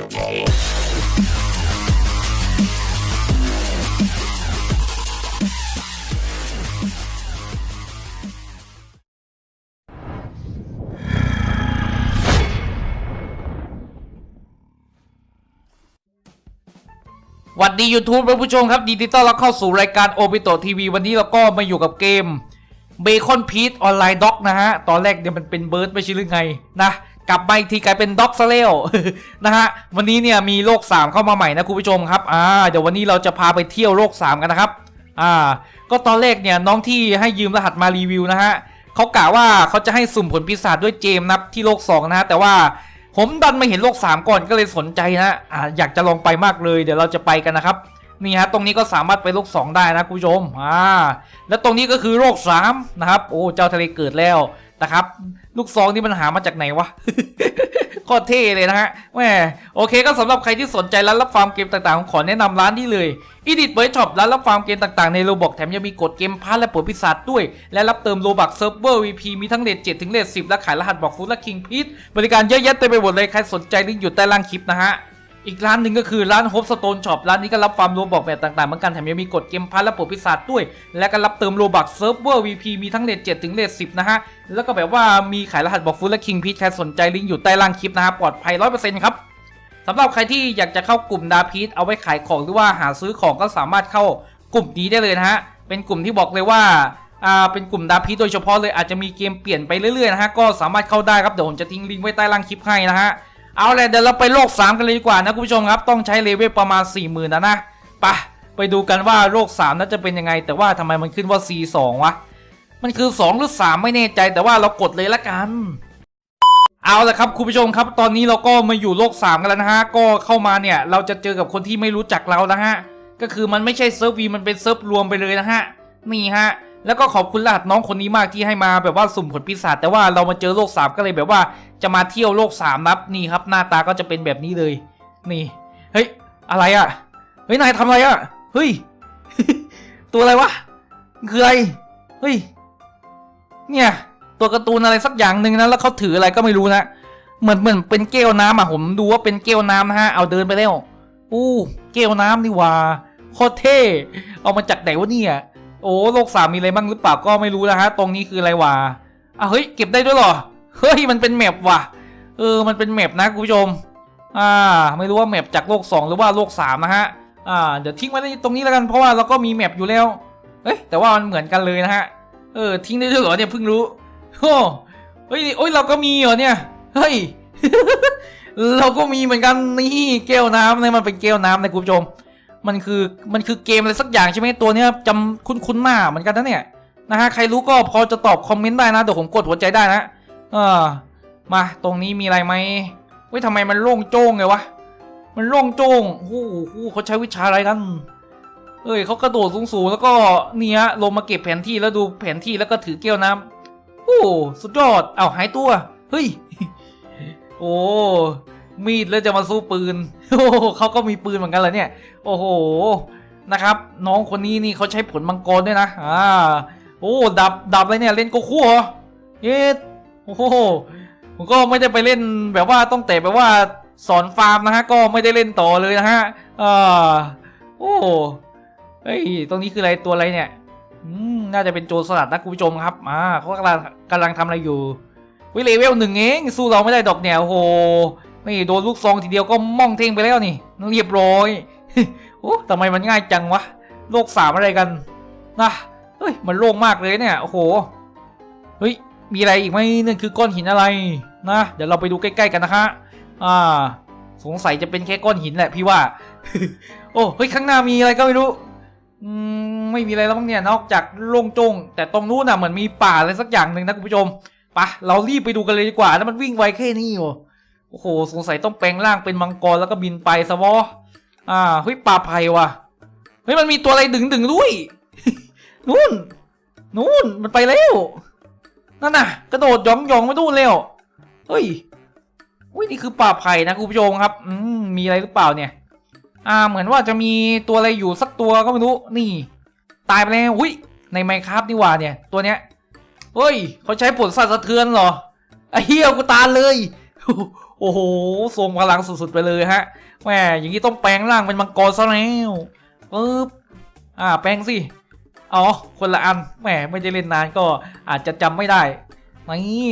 วัดดี YouTube ท่านผู้ชมครับดีต้อนรับเข้าสู่รายการโอ i ิโตทีวีวันนี้เราก็มาอยู่กับเกมเบคอนพีทออนไลน์ด็อกนะฮะ ตอนแรกเนี่ยมันเป็นเบิร์ดไม่ใช่หรือไงนะ กลับมาอีกทีกลายเป็นด็อกซะแล้วนะฮะวันนี้เนี่ยมีโลก 3 เข้ามาใหม่นะคุณผู้ชมครับอ่าเดี๋ยววันนี้เราจะพาไปเที่ยวโลก 3 กันนะครับอ่าก็ตอนแรกเนี่ยน้องที่ให้ยืมรหัสมารีวิวนะฮะเขากล่าวว่าเขาจะให้สุ่มผลปีศาจด้วยเจมส์นับที่โลก 2 นะฮะแต่ว่าผมดันมาเห็นโลก 3 ก่อนก็เลยสนใจนะอ่าอยากจะลองไปมากเลย เดี๋ยวเราจะไปกันนะครับนี่ฮะตรงนี้ก็สามารถไปโลก 2 ได้นะคุณผู้ชมอ่าแล้วตรงนี้ก็คือโลก3นะครับโอ้เจ้าทะเลเกิดแล้วนะครับ ลูกซองนี่มันหามาจากไหนวะโคตรเท่เลยนะฮะแหมโอเคก็สำหรับใครที่สนใจร้านรับฟาร์มเกมต่างๆผมขอแนะนำร้านนี้เลย e d i t b o y Shop ร้านรับฟาร์มเกมต่างๆในโรบอกแถมยังมีกดเกมพาร์ทและปวดพิศาจด้วย และรับเติมโลบักเซิร์ฟเวอร์วีพีมีทั้งเลท7ถึงเลท10และขายรหัสบอกฟุตและคิงพีทบริการเยอะแยะเต็มไปหมดเลยใครสนใจลิงก์อยู่ใต้ล่างคลิปนะฮะ อีกร้านหนึ่งก็คือร้าน Hope Stone Shop ร้านนี้ก็รับฟาร์มโลบอกแบบต่างๆเหมือนกันแถมยังมีกดเกมพาร์ทและปลดพิศาจด้วย และก็รับเติมโลบักเซิร์ฟเวอร์ VP มีทั้งเลท7ถึงเลท10นะฮะ แล้วก็แบบว่ามีขายรหัสบอกฟุตและคิงพีทใครสนใจลิงก์อยู่ใต้ล่างคลิปนะฮะปลอดภัย100%ครับสำหรับใครที่อยากจะเข้ากลุ่มดาพีทเอาไว้ขายของหรือว่าหาซื้อของก็สามารถเข้ากลุ่มนี้ได้เลยนะฮะเป็นกลุ่มที่บอกเลยว่าอ่าเป็นกลุ่มดาพีโดยเฉพาะเลยอาจจะมีเกมเปลี่ยนไปเรื่อยๆนะฮะก็สามารถเข้าได้ครับเดี๋ยวผมจะทิ้งลิงก์ไว้ใต้ล่างคลิปให้นะฮะ เอาเลยเดี๋ยวเราไปโลก 3 กันเลยดีกว่านะคุณผู้ชมครับ ต้องใช้เลเวลประมาณ 4 0,000นะนะไปไปดูกันว่าโลก 3นั้นจะเป็นยังไง แต่ว่าทำไมมันขึ้นว่า C2 วะ มันคือ 2 หรือ 3 ไม่แน่ใจ แต่ว่าเรากดเลยละกัน เอาละครับคุณผู้ชมครับ ตอนนี้เราก็มาอยู่โลก 3 กันแล้วนะฮะ ก็เข้ามาเนี่ยเราจะเจอกับคนที่ไม่รู้จักเรานะฮะ ก็คือมันไม่ใช่เซิร์ฟวีมันเป็นเซิร์ฟรวมไปเลยนะฮะ นี่ฮะ แล้วก็ขอบคุณรหัสน้องคนนี้มากที่ให้มาแบบว่าสุ่มผลปีศาจแต่ว่าเรามาเจอโลก3ก็เลยแบบว่าจะมาเที่ยวโลก3นับนี่ครับ หน้าตาก็จะเป็นแบบนี้เลย นี่ เฮ้ย อะไรอะ่ะ เฮ้ย นายทำอะไรอะ่ะ เฮ้ย ตัวอะไรวะ คืออะไร เฮ้ย เนี่ย ตัวการ์ตูนอะไรสักอย่างหนึ่งนะ แล้วเขาถืออะไรก็ไม่รู้นะ เหมือนเหมือนเป็นแก้วน้ำอะ ผมดูว่าเป็นแก้วน้ำนะฮะ เอาเดินไปแล้ว อู้ แก้วน้ำนี่ว่าโคตรเท่ เอามาจากไหนวะเนี่ย โอ้โลกสามมีอะไรบ้างหรือเปล่าก็ไม่รู้นะฮะ ตรงนี้คืออะไรวะอะเฮ้ยเก็บได้ด้วยเหรอ เฮ้ยมันเป็นแมปว่ะ เออมันเป็นแมปนะคุณผู้ชม อ่า ไม่รู้ว่าแมปจากโลกสองหรือว่าโลกสามนะฮะ อ่าเดี๋ยวทิ้งไว้ตรงนี้แล้วกันเพราะว่าเราก็มีแมปอยู่แล้ว เอ้ยแต่ว่ามันเหมือนกันเลยนะฮะ เออทิ้งได้ด้วยเหรอเนี่ยเพิ่งรู้โอ้เฮ้ยโอ้ยเราก็มีเหรอเนี่ย เฮ้ย เราก็มีเหมือนกันนี่แก้วน้ำเนี่ยมันเป็นแก้วน้ำนะคุณผู้ชม มันคือมันคือเกมอะไรสักอย่างใช่ไหมตัวเนี้ยจำคุ้นๆหน้าเหมือนกันนะเนี่ยนะฮะใครรู้ก็พอจะตอบคอมเมนต์ได้นะเดี๋ยวผมกดหัวใจได้นะเออมาตรงนี้มีอะไรไหมเฮ้ยทำไมมันโล่งโจ้งเลยวะมันโล่งโจ้งโอ้โหเขาใช้วิชาอะไรกันเอ้ยเขากระโดดสูงๆแล้วก็เนี่ยลงมาเก็บแผนที่แล้วดูแผนที่แล้วก็ถือแก้วน้ำโอ้สุดยอดเอาหายตัวเฮ้ยโอ้ มีดแล้วจะมาสู้ปืน โอ้เขาก็มีปืนเหมือนกันเหรอเนี่ย โอ้โห นะครับ น้องคนนี้นี่เขาใช้ผลมังกรด้วยนะ อ่า โอ้ดับดับอะไรเนี่ยเล่นโกคูเหรอเย็ดโอ้โห ผมก็ไม่ได้ไปเล่นแบบว่าต้องแต่แบบว่าสอนฟาร์มนะฮะ ก็ไม่ได้เล่นต่อเลยนะฮะ อ่า โอ้เฮ้ย ตรงนี้คืออะไรตัวอะไรเนี่ยน่าจะเป็นโจรสลัดนะคุณผู้ชมครับ อ่าเขากำลังกำลังทำอะไรอยู่วิเลเวลหนึ่งเอง สู้เราไม่ได้ดอกเนี่ยโอ้ โหนี่โดนลูกซองทีเดียวก็ม่องเท่งไปแล้วนี่เรียบร้อยโอ้ทำไมมันง่ายจังวะโลกสามอะไรกันนะเฮ้ยมันโล่งมากเลยเนี่ยโอ้โหเฮ้ยมีอะไรอีกไหมนั่นคือก้อนหินอะไรนะเดี๋ยวเราไปดูใกล้ ๆกันนะคะอ่า สงสัยจะเป็นแค่ก้อนหินแหละพี่ว่า โอ้เฮ้ยข้างหน้ามีอะไรก็ไม่รู้อืมไม่มีอะไรแล้วมั้งเนี่ยนอกจากโล่งจงแต่ตรงนู้นน่ะเหมือนมีป่าอะไรสักอย่างหนึ่งนะคุณผู้ชมปะเรารีบไปดูกันเลยดีกว่าแล้วมันวิ่งไวแค่นี้โอ้ โอ้โหสงสัยต้องแปลงร่างเป็นมังกรแล้วก็บินไปซะวะอ่าเฮ้ยปลาไผ่ว่ะเฮ้ยมันมีตัวอะไรดึงดึงด้วยนู่นนู่นมันไปแล้วนั่นน่ะ กระโดดยองยองๆไปนู่นแล้วเฮ้ยอุ้ยนี่คือป่าไผ่นะคุณผู้ชมครับอืมมีอะไรหรือเปล่าเนี่ย อ่าเหมือนว่าจะมีตัวอะไรอยู่สักตัวก็ไม่รู้นี่ ตายไปแล้วอุ้ยในไมค์ครับนี่ว่าเนี่ย ตัวเนี้ยเฮ้ยเขาใช้ผลสั่นสะเทือนเหรอไอ้เหี้ยกูตายเลย โอ้โหทรงพลังสุดๆไปเลยฮะแหมอย่างนี้ต้องแปลงร่างเป็นมังกรซะแล้วปึ๊บอ่าแปลงสิอ๋อคนละอันแหมไม่ได้เล่นนานก็อาจจะจำไม่ได้นี่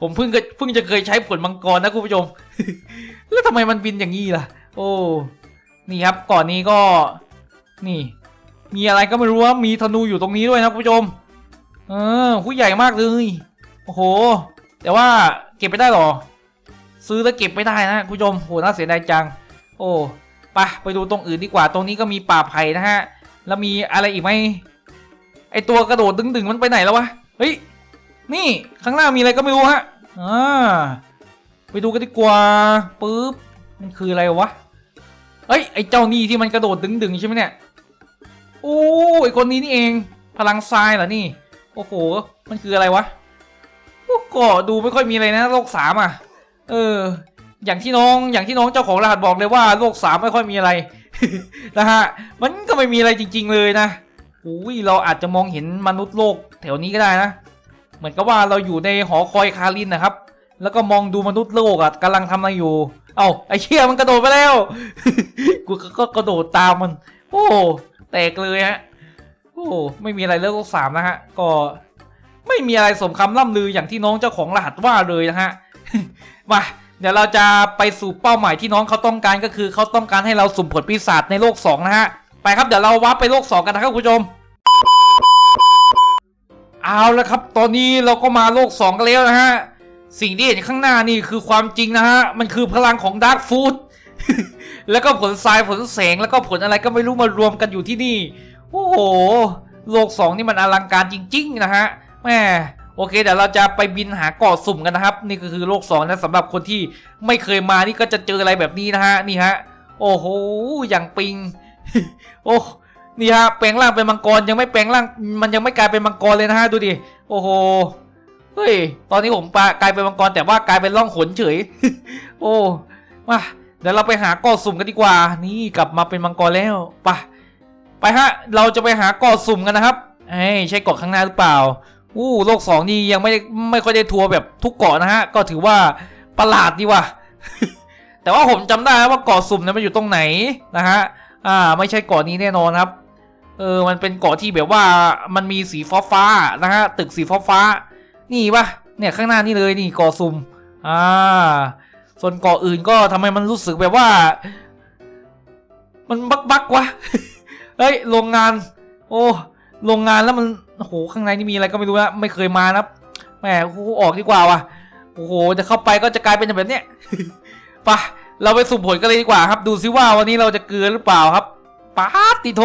ผมเพิ่งเพิ่งจะเคยใช้ผลมังกรนะคุณผู้ชม แล้วทำไมมันบินอย่างนี้ล่ะ โอ้นี่ครับก่อนนี้ก็ นี่ มีอะไรก็ไม่รู้ว่ามีธนูอยู่ตรงนี้ด้วยนะคุณผู้ชม เออผู้ใหญ่มากเลย โอ้โห แต่ว่า เก็บไปได้หรอ ซื้อแล้วเก็บไม่ได้นะคุณผู้ชมโหน่าเสียดายจัง โอ้ไปไปดูตรงอื่นดีกว่า ตรงนี้ก็มีป่าไผ่นะฮะ แล้วมีอะไรอีกไหมไอตัวกระโดดดึงๆมันไปไหนแล้ววะ เฮ้ย นี่ข้างหน้ามีอะไรก็ไม่รู้ฮะ อ่า ไปดูกันดีกว่าปึ๊บ มันคืออะไรวะเอ้ย ไอเจ้านี่ที่มันกระโดดดึงๆใช่ไหมเนี่ย โอ้ไอคนนี้นี่เอง พลังทรายเหรอนี่ โอ้โห มันคืออะไรวะ ก็ดูไม่ค่อยมีอะไรนะโลกสามอะ เออ อย่างที่น้องอย่างที่น้องเจ้าของรหัสบอกเลยว่าโลกสามไม่ค่อยมีอะไรนะฮะมันก็ไม่มีอะไรจริง ๆ เลยนะอุ้ยเราอาจจะมองเห็นมนุษย์โลกแถวนี้ก็ได้นะ เหมือนกับว่าเราอยู่ในหอคอยคารินนะครับ แล้วก็มองดูมนุษย์โลกอะกำลังทำอะไรอยู่ เอ้าไอเชี่ยมันกระโดดไปแล้วกูก็ก็กระโดดตามมัน โอ้แตกเลยฮะโอ้ไม่มีอะไรเลือกโลกสามนะฮะก็ ไม่มีอะไรสมคำล่ำลืออย่างที่น้องเจ้าของรหัสว่าเลยนะฮะมาเดี๋ยวเราจะไปสู่เป้าหมายที่น้องเขาต้องการก็คือเขาต้องการให้เราสุ่มผลปีศาจในโลกสองนะฮะ ไปครับเดี๋ยวเราวับไปโลกสองกันนะครับคุณผู้ชม เอาละครับ ตอนนี้เราก็มาโลกสองกันแล้วนะฮะ สิ่งที่เห็นข้างหน้านี่คือความจริงนะฮะ มันคือพลังของดาร์กฟูดแล้วก็ผลทรายผลแสงแล้วก็ผลอะไรก็ไม่รู้มารวมกันอยู่ที่นี่ โอ้โห โลกสองนี่มันอลังการจริง ๆ นะฮะ แม่โอเคเดี๋ยวเราจะไปบินหาเกาะสุ่มกันนะครับ นี่ก็คือโลกสองนะสำหรับคนที่ไม่เคยมานี่ก็จะเจออะไรแบบนี้นะฮะนี่ฮะโอ้โหอย่างปิง โอ้นี่ฮะแปลงร่างเป็นมังกรยังไม่แปลงร่างมันยังไม่กลายเป็นมังกรเลยนะฮะดูดิโอ้โหเฮ้ยตอนนี้ผมปลากลายเป็นมังกรแต่ว่ากลายเป็นร่องขนเฉย โอ้มาเดี๋ยวเราไปหาเกาะสุ่มกันดีกว่า นี่กลับมาเป็นมังกรแล้วไปไปฮะเราจะไปหาเกาะสุ่มกันนะครับเอ้ใช่เกาะข้างหน้าหรือเปล่า อู้โลกสองนี่ยังไม่ไม่ค่อยได้ทัวร์แบบทุกเกาะนะฮะ ก็ถือว่าประหลาดดีว่ะ แต่ว่าผมจำได้ว่าเกาะสุ่มเนี่ยมันอยู่ตรงไหนนะฮะ อ่า ไม่ใช่เกาะนี้แน่นอนครับ เออ มันเป็นเกาะที่แบบว่ามันมีสีฟ้าฟ้าๆนะฮะ ตึกสีฟ้าฟ้า นี่ปะเนี่ยข้างหน้านี่เลยนี่เกาะสุ่ม อ่า ส่วนเกาะอื่นก็ทำไมมันรู้สึกแบบว่า มันบักบักวะ เฮ้ย โรงงาน โอ้ โรงงานแล้วมัน โอ้โหข้างในนี่มีอะไรก็ไม่รู้นะไม่เคยมานะแหมโอ้โหออกดีกว่าว่ะโอ้โหจะเข้าไปก็จะกลายเป็นแบบเนี้ยไปะเราไปสุ่มผลกันเลยดีกว่าครับ ดูซิว่าวันนี้เราจะเกลือหรือเปล่าครับปาติโท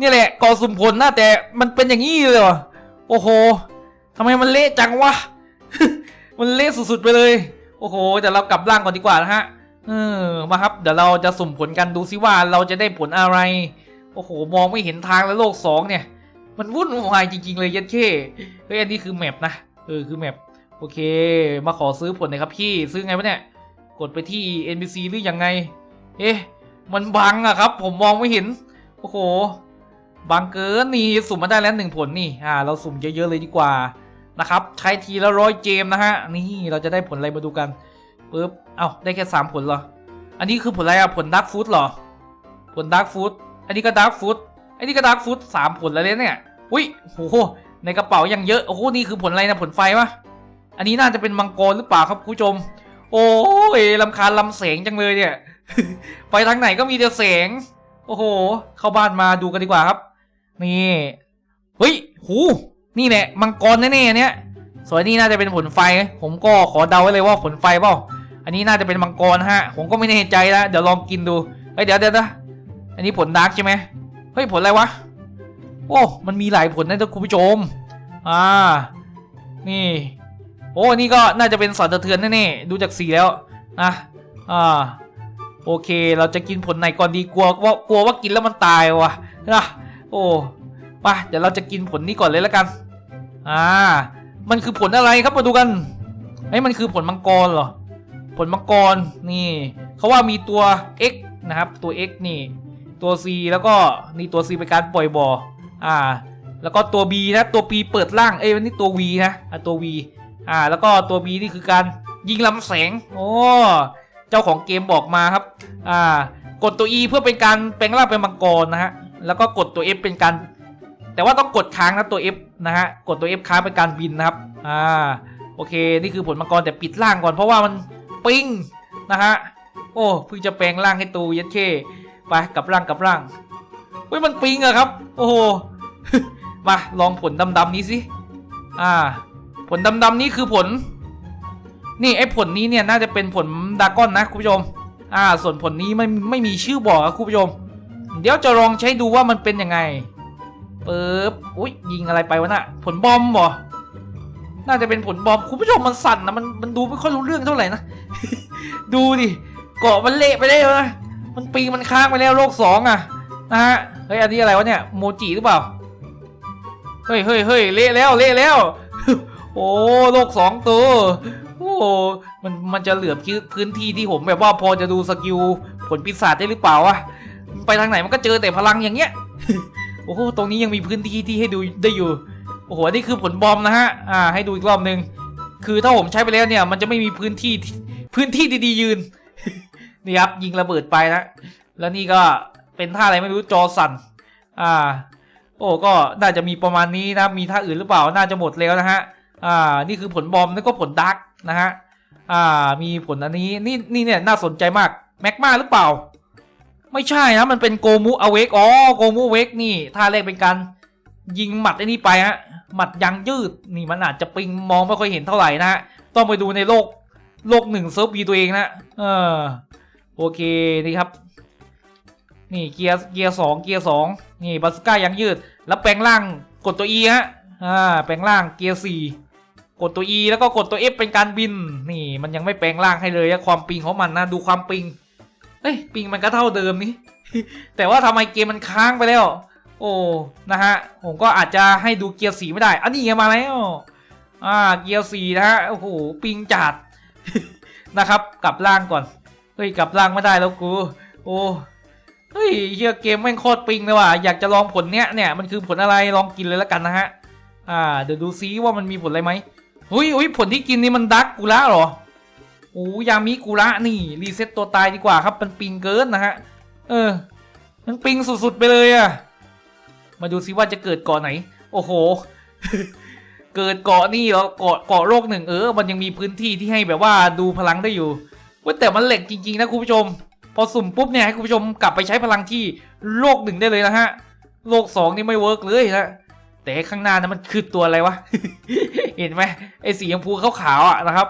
นี่แหละกอสุ่มผลนะแต่มันเป็นอย่างนี้เลยเหรอโอ้โหทำไมมันเละจังวะมันเละสุดๆไปเลย โอ้โหเดี๋ยวเรากลับร่างก่อนดีกว่านะฮะเออมาครับ เดี๋ยวเราจะสุ่มผลกันดูซิว่าเราจะได้ผลอะไร โอ้โห มองไม่เห็นทางแล้วโลกสองเนี่ย มันวุ่นวายจริง ๆ เลยยันเข้เฮ้ยอันนี้คือแมปนะเออคือแมปโอเค มาขอซื้อผลหน่อยครับพี่ซื้อไงวะเนี่ยกดไปที่ NPC หรือยังไง เอ๊ะมันบังอะครับ ผมมองไม่เห็นโอ้โหบังเกินนี่สุ่มมาได้แล้วหนึ่งผลนี่อ่าเราสุ่มเยอะๆเลยดีกว่านะครับใช้ทีละร้อยเกมนะฮะนี่เราจะได้ผลอะไรมาดูกันปึ๊บเอ้าได้แค่สามผลเหรอ อันนี้คือผลอะไรอะผลดักฟูดเหรอ ผลดักฟูดอันนี้ก็ดักฟูดอันนี้ก็ดักฟูดสามผลแล้วเนี่ย อุ้ยโอ้โหในกระเป๋ายังเยอะ โอ้โห นี่คือผลอะไรนะผลไฟวะอันนี้น่าจะเป็นมังกรหรือเปล่าครับคุณผู้ชม โอ้ยลำคาญลำแสงจังเลยเนี่ย ไปทางไหนก็มีแต่แสง โอ้โห เข้าบ้านมาดูกันดีกว่าครับ นี่ เฮ้ย หู นี่แหละมังกรแน่ๆเนี่ยส่วนนี้น่าจะเป็นผลไฟ ผมก็ขอเดาไว้เลยว่าผลไฟเปล่า อันนี้น่าจะเป็นมังกรฮะ ผมก็ไม่แน่ใจแล้วเดี๋ยวลองกินดู เฮ้ยเดี๋ยวเดี๋ยวนะอันนี้ผลดาร์กใช่ไหมเฮ้ยผลอะไรวะ โอ้ มันมีหลายผลนะท่านคุณผู้ชม อ่า นี่ โอ้ นี่ก็น่าจะเป็นสอนสะเทือนแน่ๆดูจากสีแล้วนะอ่า โอเค เราจะกินผลไหนก่อนดี กลัวว่ากลัวว่ากินแล้วมันตายวะนะโอ้ไปเดี๋ยวเราจะกินผลนี้ก่อนเลยแล้วกัน อ่า มันคือผลอะไรครับมาดูกันเฮ้มันคือผลมังกรเหรอ ผลมังกร นี่ เขาว่ามีตัว x นะครับ ตัว x นี่ ตัว c แล้วก็นี่ตัว c เป็นการปล่อยบ่อ อ่า แล้วก็ตัว b นะตัว p เปิดล่างเอ้ยวันนี้ตัว v นะอะตัว v อ่า แล้วก็ตัว B นี่คือการยิงลำแสงโอ้เจ้าของเกมบอกมาครับ อ่ากดตัว E เพื่อเป็นการแปลงร่างเป็นมังกรนะฮะแล้วก็กดตัว F เป็นการ แต่ว่าต้องกดค้างนะตัว F นะฮะกดตัว F ค้างเป็นการบินนะครับอ่าโอเคนี่คือผลมังกรแต่ปิดร่างก่อนเพราะว่ามันปิ้งนะฮะโอ้เพิ่งจะแปลงร่างให้ตูยัดเคไปกลับร่างกลับร่างเฮ้ยมันปิงอะครับ โอ้โห มาลองผลดำๆนี้สิ อ่า ผลดำๆนี้คือผล นี่ไอ้ผลนี้เนี่ยน่าจะเป็นผลดากอนนะคุณผู้ชม อ่า ส่วนผลนี้ไม่ไม่มีชื่อบอกครับคุณผู้ชม เดี๋ยวจะลองใช้ดูว่ามันเป็นยังไงปึ๊บอุ้ยยิงอะไรไปวะน่ะ ผลบอมบ่น่าจะเป็นผลบอมคุณผู้ชมมันสั่นนะมันมันดูไม่ค่อยรู้เรื่องเท่าไหร่นะ ดูดิเกาะมันเละไปแล้วนะมันปีมันค้างไปแล้วโลกสองอะนะฮะเฮ้ยอันนี้อะไรวะเนี่ยโมจิหรือเปล่า เฮ้ยเฮ้ยเฮ้ยเละแล้วเละแล้ว โอ้โลกสองตัวโอ้มันมันจะเหลือพื้นที่ที่ผมแบบว่าพอจะดูสกิลผลปีศาจได้หรือเปล่าวะไปทางไหนมันก็เจอแต่พลังอย่างเงี้ยโอ้โหตรงนี้ยังมีพื้นที่ที่ให้ดูได้อยู่โอ้โหนี่คือผลบอมนะฮะอ่าให้ดูอีกรอบหนึ่งคือถ้าผมใช้ไปแล้วเนี่ยมันจะไม่มีพื้นที่ที่พื้นที่ดีๆยืนนี่ครับยิงระเบิดไปนะแล้วนี่ก็เป็นท่าอะไรไม่รู้จอสั่นอ่า โอ้ก็น่าจะมีประมาณนี้นะมีท่าอื่นหรือเปล่าน่าจะหมดแล้วนะฮะอ่านี่คือผลบอมแล้วก็ผลดักนะฮะอ่ามีผลอันนี้นี่นี่เนี่ยน่าสนใจมากแมกมาหรือเปล่า ไม่ใช่นะมันเป็นโกมูอเวกอ๋อโกมูเวกนี่ท่าแรกเป็นการยิงหมัดไอ้นี่ไปฮะหมัดยังยืดนี่มันอาจจะปิงมองไม่ค่อยเห็นเท่าไหร่นะฮะต้องไปดูในโลกโลกหนึ่งเซิร์ฟบีตัวเองนะเออโอเคนี่ครับนี่เกียร์เกียร์สองเกียร์สองนี่บาสก้ายังยืด แล้วแปลงร่างกดตัว E ฮะอ่าแปลงร่างเกียร์สี่กดตัว E แล้วก็กดตัว F เป็นการบินนี่มันยังไม่แปลงร่างให้เลยอะความปิงของมันนะดูความปิงเอ้ยปิงมันก็เท่าเดิมนี่แต่ว่าทำไมเกมมันค้างไปแล้ว โอ้นะฮะผมก็อาจจะให้ดูเกียร์สีไม่ได้อันนี้มาแล้วอ่าเกียร์สีนะฮะโอ้โหปิงจัดนะครับ กลับล่างก่อนเฮ้ยกลับล่างไม่ได้แล้วกู โอ้ เฮ้ยเฮียเกมแม่งโคตรปิงเลยว่ะอยากจะลองผลเนี้ยเนี่ยมันคือผลอะไรลองกินเลยแล้วกันนะฮะ อ่า เดี๋ยวดูซิว่ามันมีผลอะไรไหมอุ้ยอุ้ยผลที่กินนี่มันดักกูละเหรอโอ้ยามิกุระนี่รีเซ็ตตัวตายดีกว่าครับมันปิงเกินนะฮะ เออ มันปิงสุดๆไปเลยอะมาดูซิว่าจะเกิดเกาะไหน โอ้โห เกิดเกาะนี่เหรอเกาะเกาะโลกหนึ่งเออ มันยังมีพื้นที่ที่ให้แบบว่าดูพลังได้อยู่ว่าแต่มันเหล็กจริงๆนะคุณผู้ชม พอสุ่มปุ๊บเนี่ยให้คุณผู้ชมกลับไปใช้พลังที่โลกหนึ่งได้เลยนะฮะ โลกสองนี่ไม่เวิร์กเลยนะแต่ข้างหน้านั้นมันคือตัวอะไรวะ เห็นไหมไอ้สีชมพูขาวๆอะนะครับ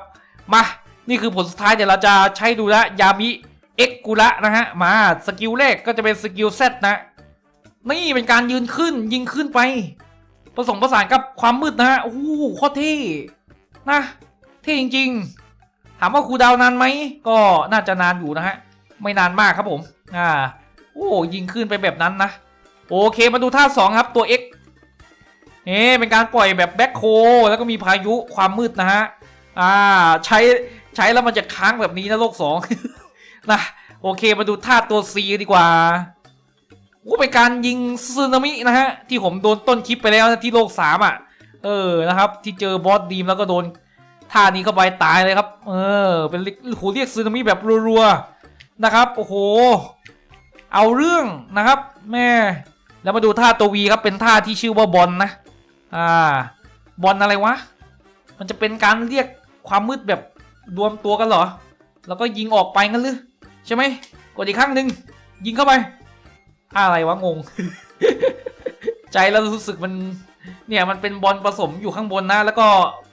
มา นี่คือผลสุดท้ายเดี๋ยวเราจะใช้ดูลวยามิเอ็กกุระนะฮะ มาสกิลแรกก็จะเป็นสกิลเซตนะ นี่เป็นการยืนขึ้นยิงขึ้นไป ผสมผสานกับความมืดนะฮะโอ้โหโคตรเท่นะ เท่จริง ๆ ถามว่าครูดาวนานไหม ก็น่าจะนานอยู่นะฮะ ไม่นานมากครับผม อ่า โอ้ยิงขึ้นไปแบบนั้นนะ โอเคมาดูท่าสองครับตัว X เอ๊เป็นการปล่อยแบบแบ็คโคแล้วก็มีพายุความมืดนะฮะ อ่า ใช้ใช้แล้วมันจะค้างแบบนี้นะโลกสองนะ โอเคมาดูท่าตัว C ดีกว่าก็เป็นการยิงซึนามินะฮะ ที่ผมโดนต้นคลิปไปแล้วนะที่โลกสามอะ เออนะครับ ที่เจอบอสดีมแล้วก็โดนท่านี้เข้าไปตายเลยครับ เออ เป็นโหเรียกซึนามิแบบรัวๆ นะครับ โอ้โห เอาเรื่องนะครับ แม่ แล้วมาดูท่าตัว V ครับ เป็นท่าที่ชื่อว่าบอลนะ อ่า บอลอะไรวะ มันจะเป็นการเรียกความมืดแบบรวมตัวกันเหรอ แล้วก็ยิงออกไปงั้นหรือใช่ไหม กดอีกครั้งหนึ่งยิงเข้าไป อะไรวะงง ใจแล้วรู้สึกมันเนี่ยมันเป็นบอลผสมอยู่ข้างบนนะ แล้วก็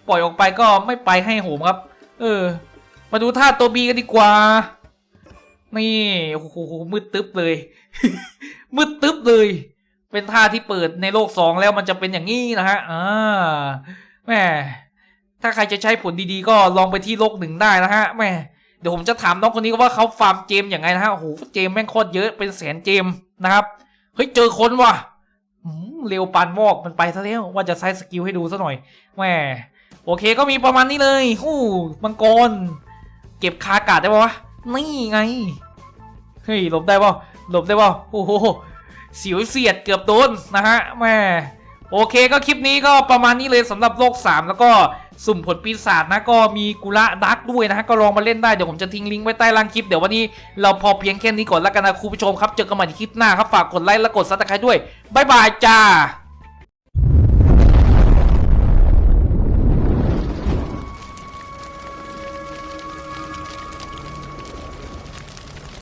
ปล่อยออกไปก็ไม่ไปให้โหมครับ เออ มาดูท่าตัวบีกันดีกว่า นี่โอ้โหมืดตึ๊บเลย มืดตึ๊บเลย เป็นท่าที่เปิดในโลกสองแล้วมันจะเป็นอย่างนี้นะฮะอ่าแม่ถ้าใครจะใช้ผลดีๆ ก็ลองไปที่โลกหนึ่งได้นะฮะแม่เดี๋ยวผมจะถามน้องคนนี้ว่าเขาฟาร์มเจมอย่างไงนะฮะโอ้โหเจมแม่งโคตรเยอะเป็นแสนเจมนะครับเฮ้ยเจอคนว่ะเร็วปานวอกมันไปซะแล้วว่าจะใช้สกิลให้ดูซะหน่อยแม่โอเคก็มีประมาณนี้เลยฮู้มังกร เก็บคากาศได้ปะวะ นี่ไง เฮ้ยหลบได้ป่ะหลบได้ป่ะโอ้โหเสียวเสียดเกือบโดนนะฮะแม่โอเคก็คลิปนี้ก็ประมาณนี้เลยสำหรับโลก 3 แล้วก็สุ่มผลปีศาจนะก็มีกุระดักด้วยนะฮะก็ลองมาเล่นได้ เดี๋ยวผมจะทิ้งลิงก์ไว้ใต้ล่างคลิป เดี๋ยววันนี้เราพอเพียงแค่นี้ก่อนแล้วกันนะคุณผู้ชมครับ เจอกันใหม่ในคลิปหน้าครับ ฝากกดไลค์และกดซับสไครต์ด้วย บ๊ายบายจ้า